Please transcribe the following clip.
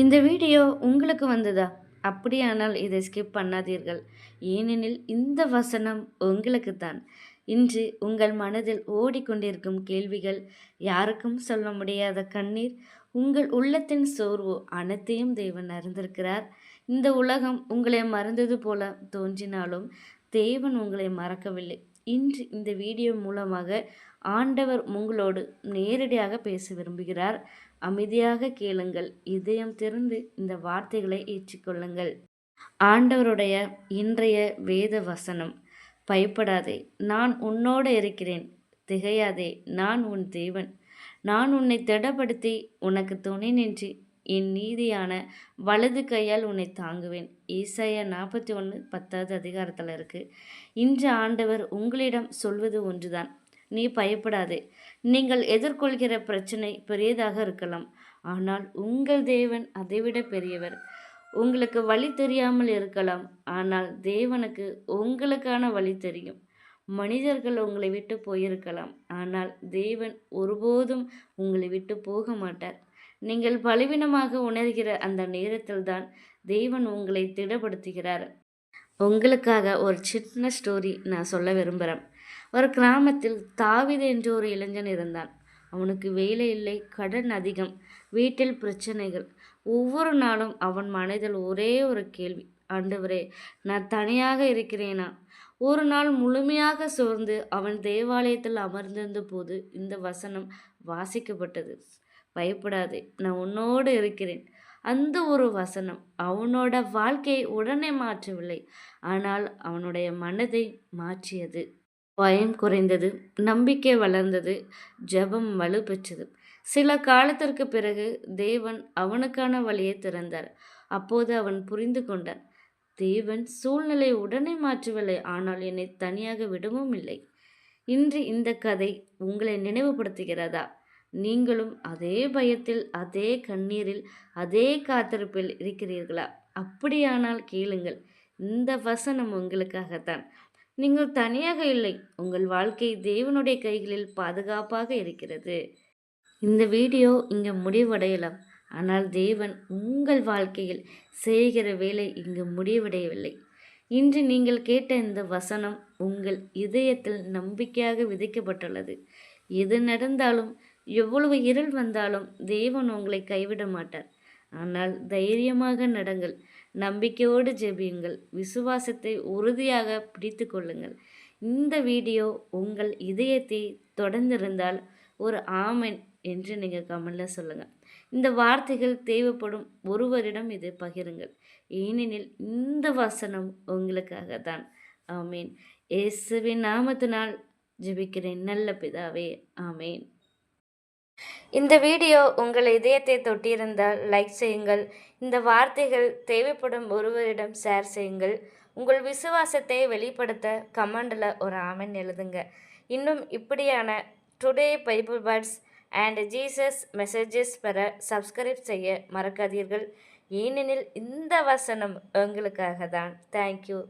இந்த வீடியோ உங்களுக்கு வந்ததா? அப்படியானால் இதை ஸ்கிப் பண்ணாதீர்கள். ஏனெனில் இந்த வசனம் உங்களுக்கு தான் இன்று உங்கள் மனதில் ஓடிக்கொண்டிருக்கும் கேள்விகள் யாருக்கும் சொல்ல முடியாத கண்ணீர் உங்கள் உள்ளத்தின் சோர்வு அனைத்தையும் தேவன் அறிந்திருக்கிறார். இந்த உலகம் உங்களை மறந்தது போல தோன்றினாலும் தேவன் உங்களை மறக்கவில்லை. இன்று இந்த வீடியோ மூலமாக ஆண்டவர் உங்களோடு நேரடியாக பேச விரும்புகிறார். அமைதியாக கேளுங்கள். இதயம் திறந்து இந்த வார்த்தைகளை ஏற்றுக்கொள்ளுங்கள். ஆண்டவருடைய இன்றைய வேத வசனம் பயப்படாதே நான் உன்னோடு இருக்கிறேன். திகையாதே நான் உன் தேவன். நான் உன்னை திடப்படுத்தி உனக்கு துணை நின்று என் நீதியான வலது கையால் உன்னை தாங்குவேன். ஈசாயா நாற்பத்தி ஒன்று பத்தாவது அதிகாரத்தில் இருக்குது இன்று ஆண்டவர் உங்களிடம் சொல்வது ஒன்றுதான். நீ பயப்படாதே. நீங்கள் எதிர்கொள்கிற பிரச்சனை பெரியதாக இருக்கலாம். ஆனால் உங்கள் தேவன் அதைவிட பெரியவர். உங்களுக்கு வழி தெரியாமல் இருக்கலாம். ஆனால் தேவனுக்கு உங்களுக்கான வழி தெரியும். மனிதர்கள் உங்களை விட்டு போயிருக்கலாம். ஆனால் தேவன் ஒருபோதும் உங்களை விட்டு போக மாட்டார். நீங்கள் பலவீனமாக உணர்கிற அந்த நேரத்தில்தான் தேவன் உங்களை திடப்படுத்துகிறார். உங்களுக்காக ஒரு சின்ன ஸ்டோரி நான் சொல்ல விரும்புகிறேன் ஒரு கிராமத்தில் தாவித என்ற ஒரு இளைஞன் இருந்தான். அவனுக்கு வேலை இல்லை கடன் அதிகம் வீட்டில் பிரச்சனைகள். ஒவ்வொரு நாளும் அவன் மனதில் ஒரே ஒரு கேள்வி ஆண்டவரே நான் தனியாக இருக்கிறேனா? ஒரு நாள் முழுமையாக சோர்ந்து அவன் தேவாலயத்தில் அமர்ந்திருந்த போது இந்த வசனம் வாசிக்கப்பட்டது. பயப்படாதே நான் உன்னோடு இருக்கிறேன். அந்த ஒரு வசனம் அவனோட வாழ்க்கையை உடனே மாற்றவில்லை ஆனால் அவனுடைய மனதை மாற்றியது. பயம் குறைந்தது நம்பிக்கை வளர்ந்தது ஜெபம் வலுப்பெற்றது சில காலத்திற்கு பிறகு தேவன் அவனுக்கான வழியை திறந்தார். அப்போது அவன் புரிந்து கொண்டான் தேவன் சூழ்நிலை உடனே மாற்றவில்லை ஆனால் என்னை தனியாக விடவும் இல்லை. இன்று இந்த கதை உங்களை நினைவுபடுத்துகிறதா? நீங்களும் அதே பயத்தில் அதே கண்ணீரில் அதே காத்திருப்பில் இருக்கிறீர்களா? அப்படியானால் கேளுங்கள். இந்த வசனம் உங்களுக்காகத்தான். நீங்கள் தனியாக இல்லை. உங்கள் வாழ்க்கை தேவனுடைய கைகளில் பாதுகாப்பாக இருக்கிறது. இந்த வீடியோ இங்கே முடிவடையலாம். ஆனால் தேவன் உங்கள் வாழ்க்கையில் செய்கிற வேலை இங்கு முடிவடையவில்லை. இன்று நீங்கள் கேட்ட இந்த வசனம் உங்கள் இதயத்தில் நம்பிக்கையாக விதைக்கப்பட்டுள்ளது. எது நடந்தாலும் எவ்வளவு இருள் வந்தாலும் தேவன் உங்களை கைவிட மாட்டார். ஆனால் தைரியமாக நடங்கள். நம்பிக்கையோடு ஜெபியுங்கள். விசுவாசத்தை உறுதியாக பிடித்து கொள்ளுங்கள். இந்த வீடியோ உங்கள் இதயத்தை தொடர்ந்திருந்தால் ஒரு ஆமென் என்று நீங்கள் கமெண்டில் சொல்லுங்கள் இந்த வார்த்தைகள் தேவைப்படும் ஒருவரிடம் இதை பகிருங்கள். ஏனெனில் இந்த வசனம் உங்களுக்காக தான். ஆமேன். இயேசுவின் நாமத்தினால் ஜெபிக்கிறேன். நல்ல பிதாவே. ஆமேன். இந்த வீடியோ உங்கள் இதயத்தை தொட்டியிருந்தால் லைக் செய்யுங்கள். இந்த வார்த்தைகள் தேவைப்படும் ஒருவரிடம் ஷேர் செய்யுங்கள். உங்கள் விசுவாசத்தை வெளிப்படுத்த கமெண்டில் ஒரு ஆமென் எழுதுங்க. இன்னும் இப்படியான today Bible words and Jesus messages பெற சப்ஸ்கிரைப் செய்ய மறக்காதீர்கள். ஏனெனில் இந்த வசனம் உங்களுக்காக தான் தேங்க்யூ